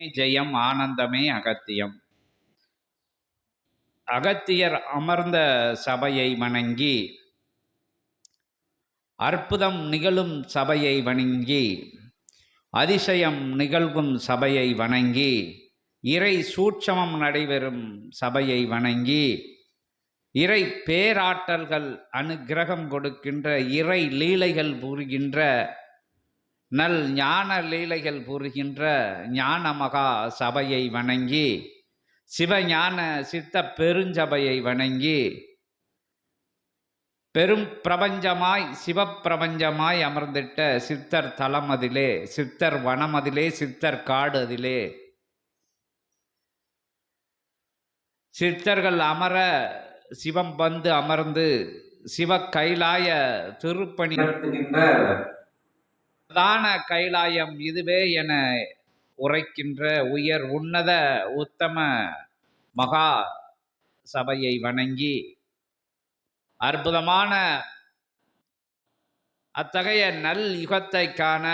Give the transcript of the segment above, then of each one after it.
ஜெயம் ஆனந்தமே அகத்தியம். அகத்தியர் அமர்ந்த சபையை வணங்கி அற்புதம் நிகழும் சபையை வணங்கி அதிசயம் நிகழ்வும் சபையை வணங்கி இறை சூட்சமம் நடைபெறும் சபையை வணங்கி இறை பேராற்றல்கள் அனுக்கிரகம் கொடுக்கின்ற இறை லீலைகள் புரிகின்ற நல் ஞான லீலைகள் புரிகின்ற ஞான மகா சபையை வணங்கி சிவஞான சித்த பெருஞ்சபையை வணங்கி பெரும் பிரபஞ்சமாய் சிவப்பிரபஞ்சமாய் அமர்ந்திட்ட சித்தர் தலம் அதிலே சித்தர் வனம் அதிலே சித்தர் காடு அதிலே சித்தர்கள் அமர சிவம் வந்து அமர்ந்து சிவ கைலாய திருப்பணி நடத்துகின்ற பிரதான கைலாயம் இதுவே என உரைக்கின்ற உயர் உன்னத உத்தம மகா சபையை வணங்கி அற்புதமான அத்தகைய நல் யுகத்தை காண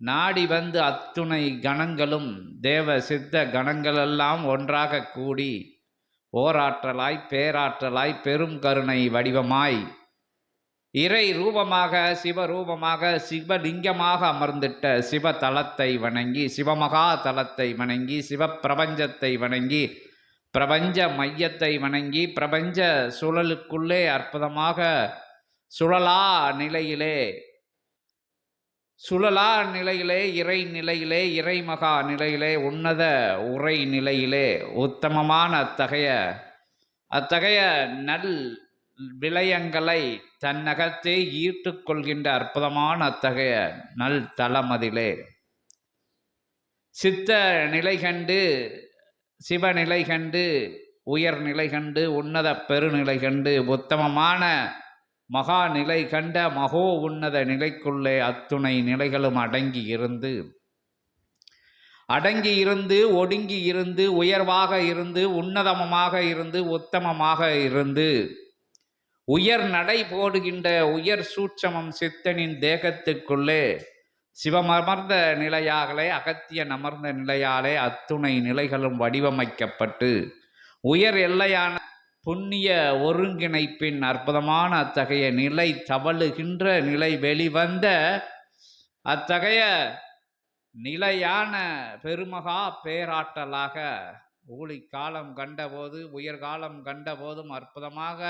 நாடி வந்து அத்துணை கணங்களும் தேவ சித்த கணங்களெல்லாம் ஒன்றாக கூடி ஓராற்றலாய் பேராற்றலாய் பெரும் கருணை வடிவமாய் இறை ரூபமாக சிவரூபமாக சிவலிங்கமாக அமர்ந்திட்ட சிவ தலத்தை வணங்கி சிவமகா தலத்தை வணங்கி சிவப்பிரபஞ்சத்தை வணங்கி பிரபஞ்ச மையத்தை வணங்கி பிரபஞ்ச சுழலுக்குள்ளே அற்புதமாக சுழலா நிலையிலே சுழலா நிலையிலே இறை நிலையிலே இறைமகா நிலையிலே உன்னத உரை நிலையிலே உத்தமமான அத்தகைய அத்தகைய நல் விளயங்களை தன்னகத்தே ஈர்த்து கொள்கின்ற அற்புதமான அத்தகைய நல் தலமதிலே சித்த நிலை கண்டு சிவநிலை கண்டு உயர்நிலை கண்டு உன்னத பெருநிலை கண்டு உத்தமமான மகா நிலை கண்ட மகோ உன்னத நிலைக்குள்ளே அத்துணை நிலைகளும் அடங்கி இருந்து அடங்கி இருந்து ஒடுங்கி இருந்து உயர்வாக இருந்து உன்னதமமாக இருந்து உத்தமமாக இருந்து உயர் நடை போடுகின்ற உயர் சூட்சமம் சித்தனின் தேகத்துக்குள்ளே சிவமர்ந்த நிலையாகலே அகத்தியன் அமர்ந்த நிலையாலே அத்துணை நிலைகளும் வடிவமைக்கப்பட்டு உயர் எல்லையான புண்ணிய ஒருங்கிணைப்பின் அற்புதமான அத்தகைய நிலை தவழுகின்ற நிலை வெளிவந்த அத்தகைய நிலையான பெருமகா பேராற்றலாக ஊழிக் காலம் கண்டபோது உயர்காலம் கண்டபோதும் அற்புதமாக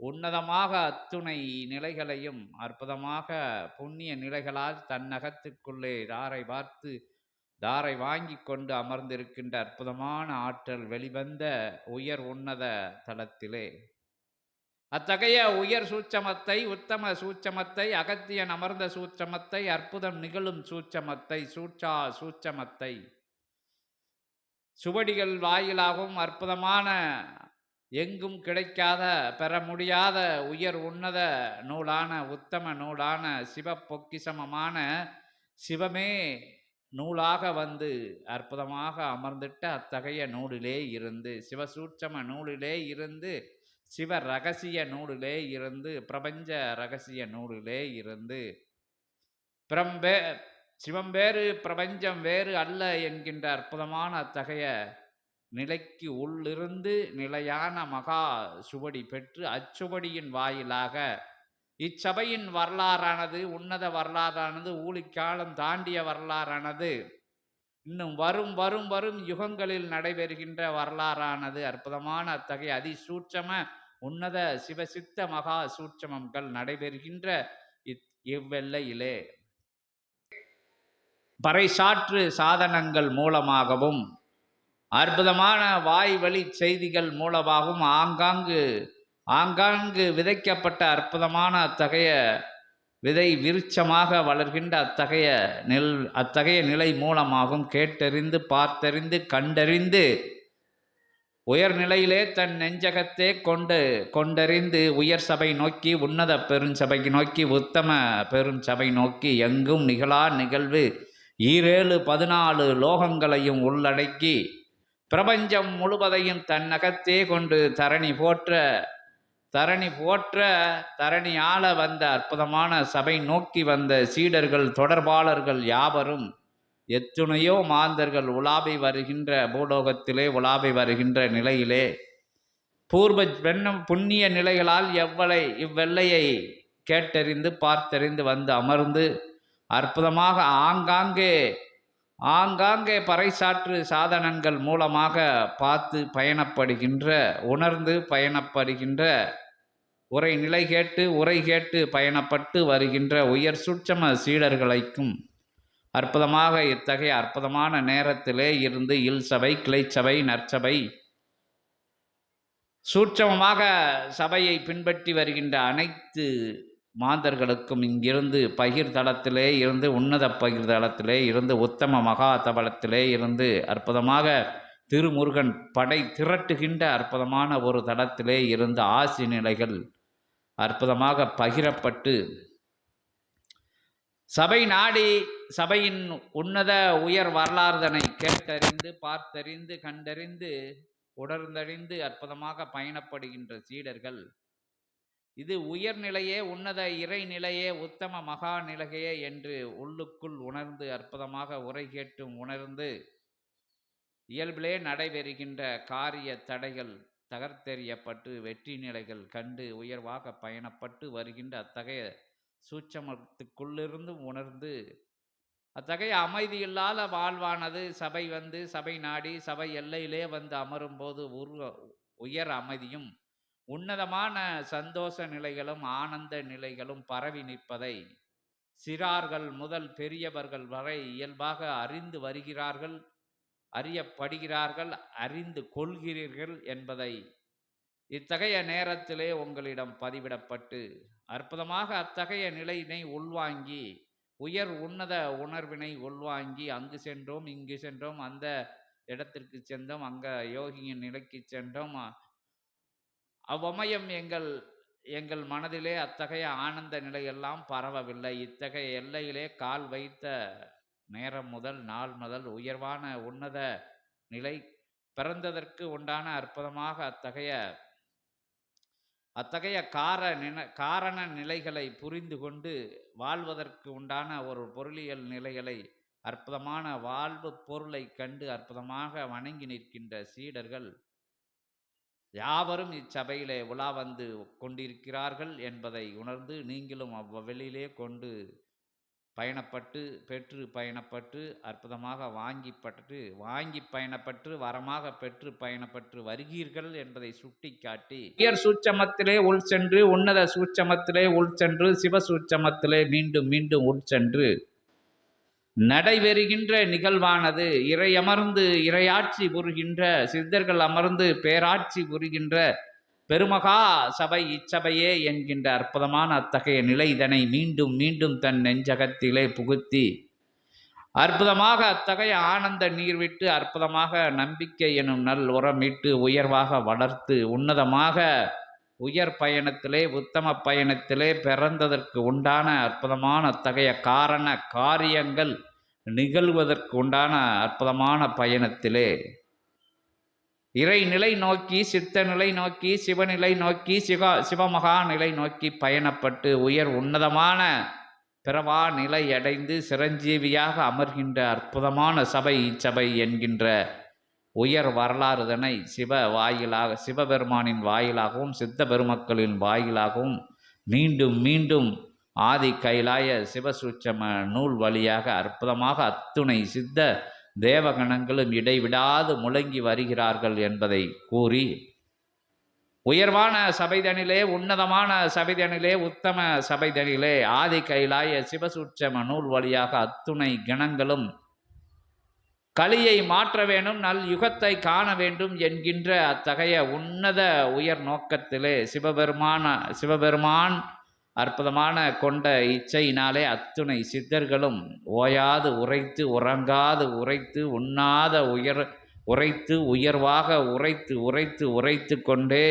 உன்னதமாக அத்துணை நிலைகளையும் அற்புதமாக புண்ணிய நிலைகளால் தன்னகத்துக்குள்ளே தாரை பார்த்து தாரை வாங்கி கொண்டு அமர்ந்திருக்கின்ற அற்புதமான ஆற்றல் வெளிவந்த உயர் உன்னத தலத்திலே அத்தகைய உயர் சூட்சமத்தை உத்தம சூட்சமத்தை அகத்தியன் அமர்ந்த சூட்சமத்தை அற்புதம் நிகழும் சூட்சமத்தை சூட்சா சூட்சமத்தை. சுவடிகள் வாயிலாகவும் அற்புதமான எங்கும் கிடைக்காத பெற முடியாத உயர் உன்னத நூலான உத்தம நூலான சிவப்பொக்கிசமமான சிவமே நூலாக வந்து அற்புதமாக அமர்ந்திட்ட அத்தகைய நூலிலே இருந்து சிவசூட்சம நூலிலே இருந்து சிவ ரகசிய நூலிலே இருந்து பிரபஞ்ச ரகசிய நூலிலே இருந்து பிரம்பே சிவம் வேறு பிரபஞ்சம் வேறு அல்ல என்கின்ற அற்புதமான அத்தகைய நிலைக்கு உள்ளிருந்து நிலையான மகா சுவடி பெற்று அச்சுவடியின் வாயிலாக இச்சபையின் வரலாறானது உன்னத வரலாறானது ஊழிக்காலம் தாண்டிய வரலாறானது இன்னும் வரும் வரும் வரும் யுகங்களில் நடைபெறுகின்ற வரலாறானது அற்புதமான அத்தகைய அதிசூட்சம உன்னத சிவசித்த மகா சூட்சமங்கள் நடைபெறுகின்ற இத் இவ்வெல்லையிலே பறைசாற்று சாதனங்கள் மூலமாகவும் அற்புதமான வாய் வழி செய்திகள் மூலமாகவும் ஆங்காங்கு ஆங்காங்கு விதைக்கப்பட்ட அற்புதமான அத்தகைய விதை விருட்சமாக வளர்கின்ற அத்தகைய நெல் அத்தகைய நிலை மூலமாகவும் கேட்டறிந்து பார்த்தறிந்து கண்டறிந்து உயர்நிலையிலே தன் நெஞ்சகத்தே கொண்டு கொண்டறிந்து உயர் சபை நோக்கி உன்னத பெருஞ்சபைக்கு நோக்கி உத்தம பெருஞ்சபை நோக்கி எங்கும் நிகழா நிகழ்வு. ஈரேழு பதினாலு லோகங்களையும் உள்ளடக்கி பிரபஞ்சம் முழுவதையும் தன்னகத்தே கொண்டு தரணி போற்ற தரணி போற்ற தரணி ஆள வந்த அற்புதமான சபை நோக்கி வந்த சீடர்கள் தொடர்பாளர்கள் யாவரும் எத்துணையோ மாந்தர்கள் உலாவி வருகின்ற பூலோகத்திலே உலாவி வருகின்ற நிலையிலே பூர்வ பெண்ணும் புண்ணிய நிலைகளால் எவ்வளை இவ்வெல்லையை கேட்டறிந்து பார்த்தறிந்து வந்து அமர்ந்து அற்புதமாக ஆங்காங்கே ஆங்காங்கே பறைசாற்று சாதனங்கள் மூலமாக பார்த்து பயணப்படுகின்ற உணர்ந்து பயணப்படுகின்ற உரை நிலை கேட்டு உரை கேட்டு பயணப்பட்டு வருகின்ற உயர் சூட்சம சீடர்களைக்கும் அற்புதமாக இத்தகைய அற்புதமான நேரத்திலே இருந்து இல் சபை கிளைச்சபை நற்சபை சூட்சமமாக சபையை பின்பற்றி வருகின்ற அனைத்து மாந்தர்களுக்கும் இங்கிருந்து பகிர் தளத்திலே இருந்து உன்னத பகிர் தளத்திலே இருந்து உத்தம மகா தபலத்திலே இருந்து அற்புதமாக திருமுருகன் படை திரட்டுகின்ற அற்புதமான ஒரு தளத்திலே இருந்த ஆசி நிலைகள் அற்புதமாக பகிரப்பட்டு சபை நாடி சபையின் உன்னத உயர் வரலாறுதனை கேட்டறிந்து பார்த்தறிந்து கண்டறிந்து உணர்ந்தறிந்து அற்புதமாக பயணப்படுகின்ற சீடர்கள் இது உயர்நிலையே உன்னத இறைநிலையே உத்தம மகா நிலையே என்று உள்ளுக்குள் உணர்ந்து அற்புதமாக உரை கேட்டும் உணர்ந்து இயல்பிலே நடைபெறுகின்ற காரிய தடைகள் தகர்த்தெறியப்பட்டு வெற்றி நிலைகள் கண்டு உயர்வாக பயணப்பட்டு வருகின்ற அத்தகைய சூட்சமத்துக்குள்ளிருந்து உணர்ந்து அத்தகைய அமைதி இல்லாத வாழ்வானது சபை வந்து சபை நாடி சபை எல்லையிலே வந்து அமரும்போது உருவ உயர் அமைதியும் உன்னதமான சந்தோஷ நிலைகளும் ஆனந்த நிலைகளும் பரவி நிற்பதை சிறார்கள் முதல் பெரியவர்கள் வரை இயல்பாக அறிந்து வருகிறார்கள் அறியப்படுகிறார்கள் அறிந்து கொள்கிறீர்கள் என்பதை இத்தகைய நேரத்திலே உங்களிடம் பதிவிடப்பட்டு அற்புதமாக அத்தகைய நிலையினை உள்வாங்கி உயர் உன்னத உணர்வினை உள்வாங்கி அங்கு சென்றோம் இங்கு சென்றோம் அந்த இடத்திற்கு சென்றோம் அங்க யோகியின் நிலைக்கு சென்றோம் அவ்வமயம் எங்கள் எங்கள் மனதிலே அத்தகைய ஆனந்த நிலையெல்லாம் பரவவில்லை. இத்தகைய எல்லையிலே கால் வைத்த நேரம் முதல் நாள் முதல் உயர்வான உன்னத நிலை பிறந்ததற்கு உண்டான அற்புதமாக அத்தகைய அத்தகைய கார நின காரண நிலைகளை புரிந்து கொண்டு வாழ்வதற்கு உண்டான ஒரு பொருளியல் நிலைகளை அற்புதமான வாழ்வு பொருளை கண்டு அற்புதமாக வணங்கி நிற்கின்ற சீடர்கள் யாவரும் இச்சபையிலே உலா வந்து கொண்டிருக்கிறார்கள் என்பதை உணர்ந்து நீங்களும் அவ்வெளியிலே கொண்டு பயணப்பட்டு பெற்று பயணப்பட்டு அற்புதமாக வாங்கி பட்டு வாங்கி பயணப்பட்டு வரமாக பெற்று பயணப்பட்டு வருகீர்கள் என்பதை சுட்டிக்காட்டி உயர் சூட்சமத்திலே உள் சென்று உன்னத சூட்சமத்திலே உள் சென்று சிவ சூட்சமத்திலே மீண்டும் மீண்டும் உள் சென்று நடைபெறுகின்ற நிகழ்வானது. இறை அமர்ந்து இறையாட்சி புரிகின்ற சித்தர்கள் அமர்ந்து பேராட்சி புரிகின்ற பெருமகா சபை இச்சபையே என்கின்ற அற்புதமான அத்தகைய நிலை இதனை மீண்டும் மீண்டும் தன் நெஞ்சகத்திலே புகுத்தி அற்புதமாக அத்தகைய ஆனந்த நீர் விட்டு அற்புதமாக நம்பிக்கை எனும் நல் உரமிட்டு உயர்வாக வளர்த்து உன்னதமாக உயர் பயணத்திலே உத்தம பயணத்திலே பிறந்ததற்கு உண்டான அற்புதமான அத்தகைய காரண காரியங்கள் நிகழ்வதற்கு உண்டான அற்புதமான பயணத்திலே இறைநிலை நோக்கி சித்த நிலை நோக்கி சிவநிலை நோக்கி சிவ சிவமகா நிலை நோக்கி பயணப்பட்டு உயர் உன்னதமான பிறவா நிலை அடைந்து சிரஞ்சீவியாக அமர்கின்ற அற்புதமான சபை இச்சபை என்கின்ற உயர் வரலாறுதனை சிவ வாயிலாக சிவபெருமானின் வாயிலாகவும் சித்த பெருமக்களின் வாயிலாகவும் மீண்டும் மீண்டும் ஆதி கைலாய சிவசூட்சம நூல் வழியாக அற்புதமாக அத்துணை சித்த தேவகணங்களும் இடைவிடாது முழங்கி வருகிறார்கள் என்பதை கூறி உயர்வான சபைதனிலே உன்னதமான சபைதனிலே உத்தம சபைதனிலே ஆதி கைலாய சிவசூட்சம நூல் வழியாக அத்துணை கணங்களும் கலியை மாற்ற வேண்டும் நல் யுகத்தை காண வேண்டும் என்கின்ற அத்தகைய உன்னத உயர் நோக்கத்திலே சிவபெருமான சிவபெருமான் அற்புதமான கொண்ட இச்சையினாலே அத்துணை சித்தர்களும் ஓயாது உரைத்து உறங்காது உரைத்து உண்ணாத உயர் உரைத்து உயர்வாக உரைத்து உரைத்து உரைத்து கொண்டே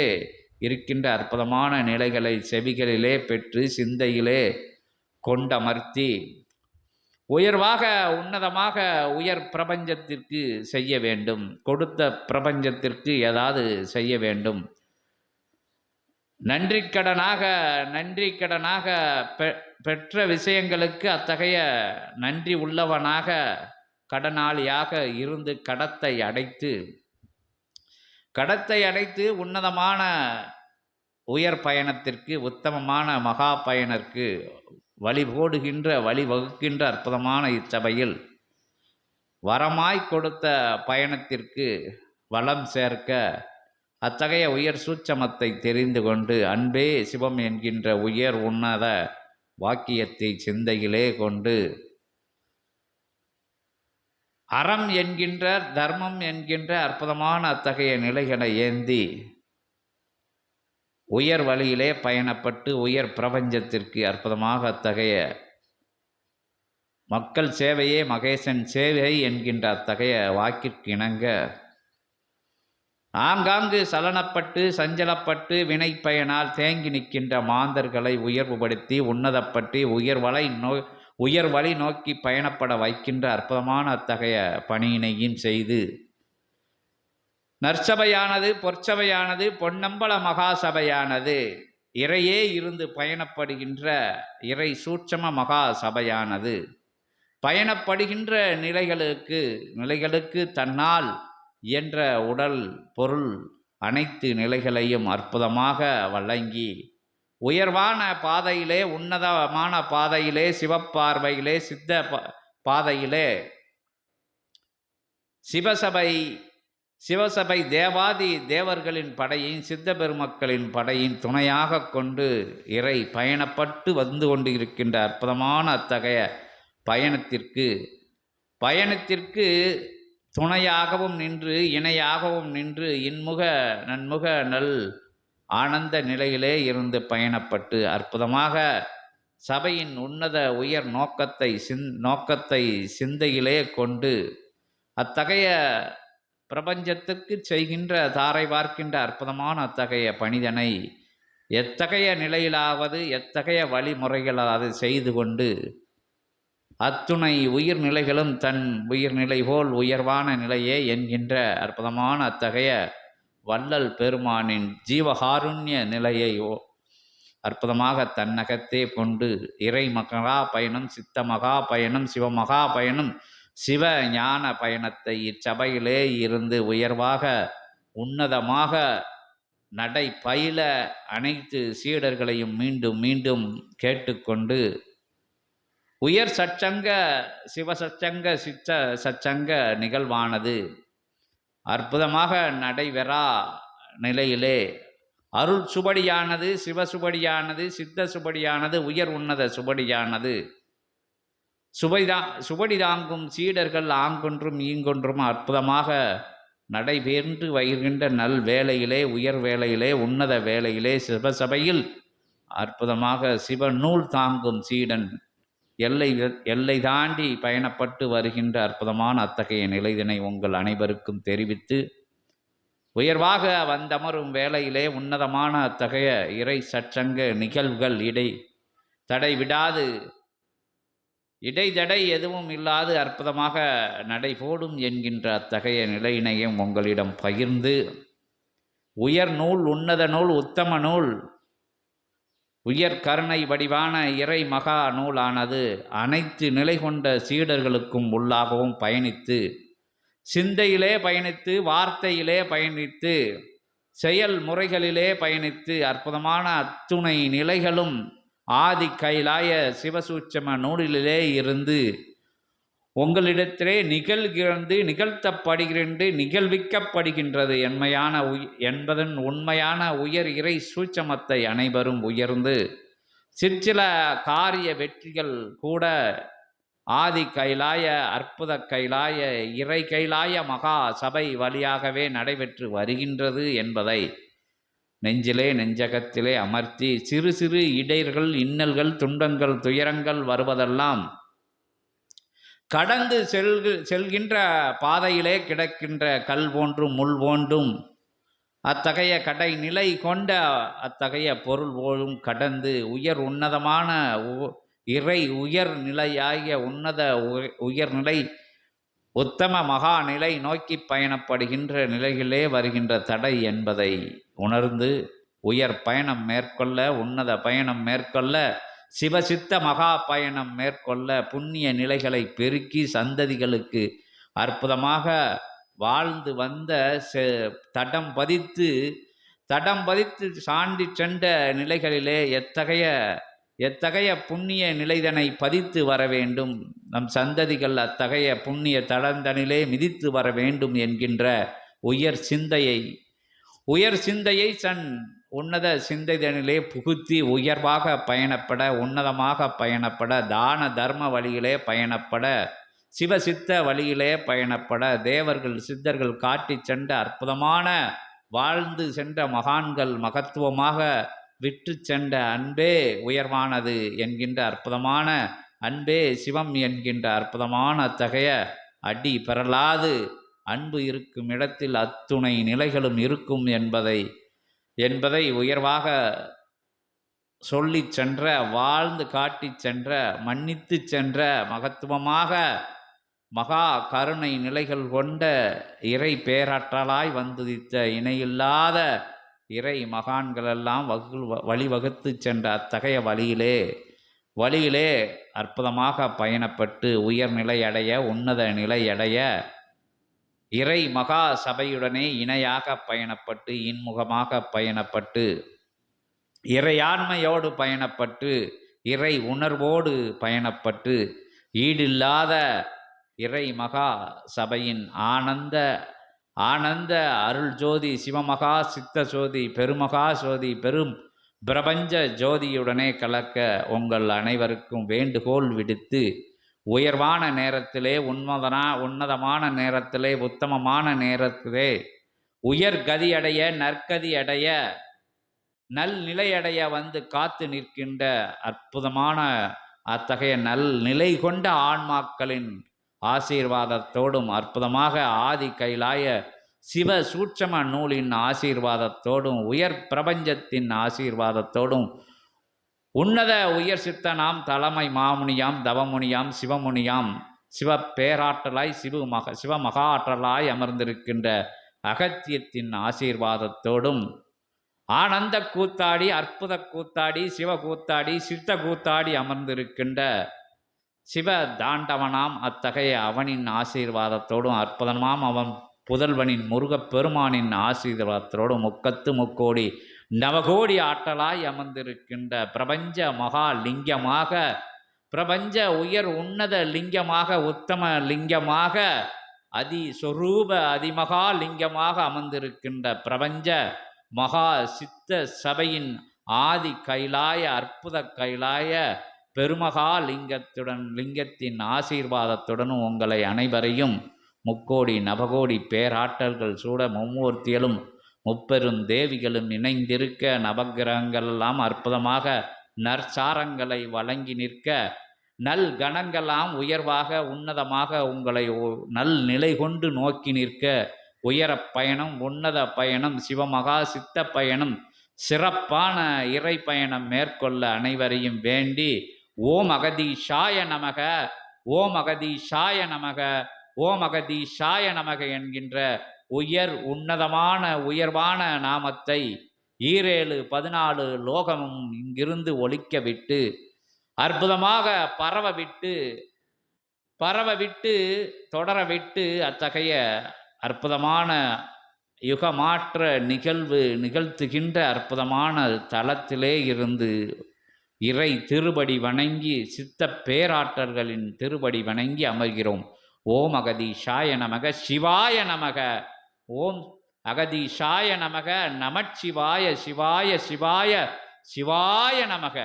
இருக்கின்ற அற்புதமான நிலைகளை செவிகளிலே பெற்று சிந்தையிலே கொண்டமர்த்தி உயர்வாக உன்னதமாக உயர் பிரபஞ்சத்திற்கு செய்ய வேண்டும். கொடுத்த பிரபஞ்சத்திற்கு ஏதாவது செய்ய வேண்டும். நன்றிக்கடனாக நன்றிக்கடனாக பெ பெற்ற விஷயங்களுக்கு அத்தகைய நன்றி உள்ளவனாக கடனாளியாக இருந்து கடத்தை அடைத்து கடத்தை அடைத்து உன்னதமான உயர் பயணத்திற்கு உத்தமமான மகா பயணருக்கு வழி போடுகின்ற வழி வகுக்கின்ற அற்புதமான இச்சபையில் வரமாய் கொடுத்த பயணத்திற்கு வளம் சேர்க்க அத்தகைய உயர் சூட்சமத்தை தெரிந்து கொண்டு அன்பே சிவம் என்கின்ற உயர் உன்னத வாக்கியத்தை சிந்தையிலே கொண்டு அறம் என்கின்ற தர்மம் என்கின்ற அற்புதமான அத்தகைய நிலைகளை ஏந்தி உயர் வழியிலே பயணப்பட்டு உயர் பிரபஞ்சத்திற்கு அற்புதமாக அத்தகைய மக்கள் சேவையே மகேசன் சேவை என்கின்ற அத்தகைய வாக்கிற்கு இணங்க ஆங்காங்கு சலனப்பட்டு சஞ்சலப்பட்டு வினை பயனால் தேங்கி நிற்கின்ற மாந்தர்களை உயர்வுபடுத்தி உன்னதப்பட்டு உயர்வலை நோ உயர்வழி நோக்கி பயணப்பட வைக்கின்ற அற்புதமான அத்தகைய பணியினையும் செய்து. நற்சபையானது பொற்சபையானது பொன்னம்பல மகாசபையானது இறையே இருந்து பயணப்படுகின்ற இறை சூட்சம மகா சபையானது பயணப்படுகின்ற நிலைகளுக்கு நிலைகளுக்கு தன்னால் என்ற உடல் பொருள் அனைத்து நிலைகளையும் அற்புதமாக வழங்கி உயர்வான பாதையிலே உன்னதமான பாதையிலே சிவப்பார்வையிலே சித்த பாதையிலே சிவசபை சிவசபை தேவாதி தேவர்களின் படையின் சித்த பெருமக்களின் படையின் துணையாக கொண்டு இறை பயணப்பட்டு வந்து கொண்டு இருக்கின்ற அற்புதமான அத்தகைய பயணத்திற்கு பயணத்திற்கு துணையாகவும் நின்று இணையாகவும் நின்று இன்முக நன்முக நல் ஆனந்த நிலையிலே இருந்து பயணப்பட்டு அற்புதமாக சபையின் உன்னத உயர் நோக்கத்தை சிந் நோக்கத்தை சிந்தையிலே கொண்டு அத்தகைய பிரபஞ்சத்துக்கு செய்கின்ற தாரை பார்க்கின்ற அற்புதமான அத்தகைய பணிதனை எத்தகைய நிலையிலாவது எத்தகைய வழிமுறைகளாவது செய்து கொண்டு அத்துணை உயிர்நிலைகளும் தன் உயிர்நிலை போல் உயர்வான நிலையே என்கின்ற அற்புதமான அத்தகைய வள்ளல் பெருமானின் ஜீவகாருண்ய நிலையை ஓ- அற்புதமாக தன்னகத்தே கொண்டு இறை மகா பயணம் சித்த மகா பயணம் சிவமகா பயணம் சிவ ஞான பயணத்தை இச்சபையிலே இருந்து உயர்வாக உன்னதமாக நடை பயில அனைத்து சீடர்களையும் மீண்டும் மீண்டும் கேட்டுக்கொண்டு உயர் சச்சங்க சிவசச்சங்க சித்த சச்சங்க நிகழ்வானது. அற்புதமாக நடைபெறா நிலையிலே. அருள் சுபடியானது சிவ சுபடியானது சித்த சுபடியானது உயர் உன்னத சுபடியானது. சுபைதா சுபடி தாங்கும் சீடர்கள் ஆங்கொன்றும் ஈங்கொன்றும் அற்புதமாக நடைபெற்று வருகின்ற நல் வேலையிலே உயர் வேலையிலே உன்னத வேலையிலே சிவசபையில் அற்புதமாக சிவ நூல் தாங்கும் சீடன் எல்லை எல்லை தாண்டி பயணப்பட்டு வருகின்ற அற்புதமான அத்தகைய நிலையினை உங்கள் அனைவருக்கும் தெரிவித்து உயர்வாக வந்தமரும் வேளையிலே உன்னதமான அத்தகைய இறை சற்றங்க நிகழ்வுகள் இடை தடை விடாது. இடைதடை எதுவும் இல்லாது அற்புதமாக நடைபோடும் என்கின்ற அத்தகைய நிலையினையும் உங்களிடம் பகிர்ந்து உயர் நூல் உன்னத நூல் உத்தம நூல் உயர் கருணை வடிவான இறை மகா நூலானது அனைத்து நிலை கொண்ட சீடர்களுக்கும் உள்ளாகவும் பயணித்து சிந்தையிலே பயணித்து வார்த்தையிலே பயணித்து செயல் முறைகளிலே பயணித்து அற்புதமான அத்துணை நிலைகளும் ஆதி கைலாய சிவசூட்சம நூலிலே இருந்து உங்களிடத்திலே நிகழ்கிறது நிகழ்த்தப்படுகிறது நிகழ்விக்கப்படுகின்றது. என்மையான உய் என்பதன் உண்மையான உயர் இறை சூட்சமத்தை அனைவரும் உயர்ந்து சிற்சில காரிய வெற்றிகள் கூட ஆதி கைலாய அற்புத கைலாய இறை கைலாய மகா சபை வழியாகவே நடைபெற்று வருகின்றது என்பதை நெஞ்சிலே நெஞ்சகத்திலே அமர்த்தி சிறு சிறு இடையர்கள் இன்னல்கள் துன்பங்கள் துயரங்கள் வருவதெல்லாம் கடந்து செல்கு செல்கின்ற பாதையிலே கிடக்கின்ற கல் போன்றும் முள் போன்றும் அத்தகைய கடை நிலை கொண்ட அத்தகைய பொருள் போலும் கடந்து உயர் உன்னதமான உ- இறை உயர் நிலையாகிய உன்னத உயர்நிலை உத்தம மகா நிலை நோக்கி பயணப்படுகின்ற நிலையிலே வருகின்ற தடை என்பதை உணர்ந்து உயர் பயணம் மேற்கொள்ள உன்னத பயணம் மேற்கொள்ள சிவசித்த மகா பயணம் மேற்கொள்ள புண்ணிய நிலைகளை பெருக்கி சந்ததிகளுக்கு அற்புதமாக வாழ்ந்து வந்த செ- தடம் பதித்து தடம் பதித்து சாண்டி சென்ற நிலைகளிலே எத்தகைய எத்தகைய புண்ணிய நிலைதனை பதித்து வர வேண்டும்? நம் சந்ததிகள் அத்தகைய புண்ணிய தடந்தனிலே மிதித்து வர வேண்டும் என்கின்ற உயர் சிந்தையை உயர் சிந்தையை சன் உன்னத சிந்தைதனிலே புகுத்தி உயர்வாக பயணப்பட உன்னதமாக பயணப்பட தான தர்ம வழியிலே பயணப்பட சிவசித்த வழியிலே பயணப்பட தேவர்கள் சித்தர்கள் காட்டிச் சென்ற அற்புதமான வாழ்ந்து சென்ற மகான்கள் மகத்துவமாக விற்று சென்ற அன்பே உயர்வானது என்கின்ற அற்புதமான அன்பே சிவம் என்கின்ற அற்புதமான அத்தகைய அடி பெறலாது. அன்பு இருக்கும் இடத்தில் அத்துணை நிலைகளும் இருக்கும் என்பதை என்பதை உயர்வாக சொல்லிச் சென்ற வாழ்ந்து காட்டிச் சென்ற மன்னித்துச் சென்ற மகத்துவமாக மகா கருணை நிலைகள் கொண்ட இறை பேராற்றலாய் வந்துதித்த இணையில்லாத இறை மகான்களெல்லாம் வகு வழிவகுத்து சென்ற அத்தகைய வழியிலே வழியிலே அற்புதமாக பயணப்பட்டு உயர்நிலை அடைய உன்னத நிலை அடைய இறை மகா சபையுடனே இணையாக பயணப்பட்டு இன்முகமாக பயணப்பட்டு இறையாண்மையோடு பயணப்பட்டு இறை உணர்வோடு பயணப்பட்டு ஈடில்லாத இறை மகா சபையின் ஆனந்த ஆனந்த அருள் ஜோதி சிவமகா சித்த ஜோதி பெருமகா ஜோதி பெரும் பிரபஞ்ச ஜோதியுடனே கலக்க உங்கள் அனைவருக்கும் வேண்டுகோள் விடுத்து உயர்வான நேரத்திலே உன்மதனா உன்னதமான நேரத்திலே உத்தமமான நேரத்திலே உயர் கதி அடைய நற்கதி அடைய நல் நிலையடைய வந்து காத்து நிற்கின்ற அற்புதமான அத்தகைய நல் நிலை கொண்ட ஆன்மாக்களின் ஆசீர்வாதத்தோடும் அற்புதமாக ஆதி கைலாய சிவ சூட்சம நூலின் ஆசீர்வாதத்தோடும் உயர் பிரபஞ்சத்தின் ஆசீர்வாதத்தோடும் உன்னத உயர் சித்தனாம் தலைமை மாமுனியாம் தவமுனியாம் சிவமுனியாம் சிவ பேராற்றலாய் சிவ மக சிவ மகா ஆற்றலாய் அமர்ந்திருக்கின்ற அகத்தியத்தின் ஆசீர்வாதத்தோடும் ஆனந்த கூத்தாடி அற்புத கூத்தாடி சிவ கூத்தாடி சித்த கூத்தாடி அமர்ந்திருக்கின்ற சிவ தாண்டவனாம் அத்தகைய அவனின் ஆசீர்வாதத்தோடும் அற்புதமாம் அவன் புதல்வனின் முருகப் பெருமானின் ஆசீர்வாதத்தோடும் முக்கத்து முக்கோடி நவகோடி ஆற்றலாய் அமர்ந்திருக்கின்ற பிரபஞ்ச மகா லிங்கமாக பிரபஞ்ச உயர் உன்னத லிங்கமாக உத்தம லிங்கமாக அதி சொரூப அதிமகா லிங்கமாக அமர்ந்திருக்கின்ற பிரபஞ்ச மகா சித்த சபையின் ஆதி கைலாய அற்புத கைலாய பெருமகா லிங்கத்துடன் லிங்கத்தின் ஆசீர்வாதத்துடனும் உங்களை அனைவரையும் முக்கோடி நவகோடி பேராற்றல்கள் சூட மும்மூர்த்தியலும் முப்பெரும் தேவிகளும் இணைந்திருக்க நவகிரகங்களெல்லாம் அற்புதமாக நற்சாரங்களை வழங்கி நிற்க நல் கணங்களாம் உயர்வாக உன்னதமாக உங்களை நல் நிலை கொண்டு நோக்கி நிற்க உயர பயணம் உன்னத பயணம் சிவமகா சித்த பயணம் சிறப்பான இறை பயணம் மேற்கொள்ள அனைவரையும் வேண்டி ஓம் அகதீஷாய நமக ஓம் அகதீஷாய நமக ஓம் அகதீஷாய நமக என்கின்ற உயர் உன்னதமான உயர்வான நாமத்தை ஈரேழு பதினாலு லோகமும் இங்கிருந்து ஒழிக்க விட்டு அற்புதமாக பரவ விட்டு பரவ விட்டு தொடர விட்டு அத்தகைய அற்புதமான யுகமாற்ற நிகழ்வு நிகழ்த்துகின்ற அற்புதமான தளத்திலே இருந்து இறை திருபடி வணங்கி சித்த பேராற்றல்களின் திருபடி வணங்கி அமர்கிறோம். ஓம் அகதீஷாய நமக சிவாய நமக. ஓம் அகதீஷாய நமக நமச்சிவாய சிவாய சிவாய சிவாய நமக.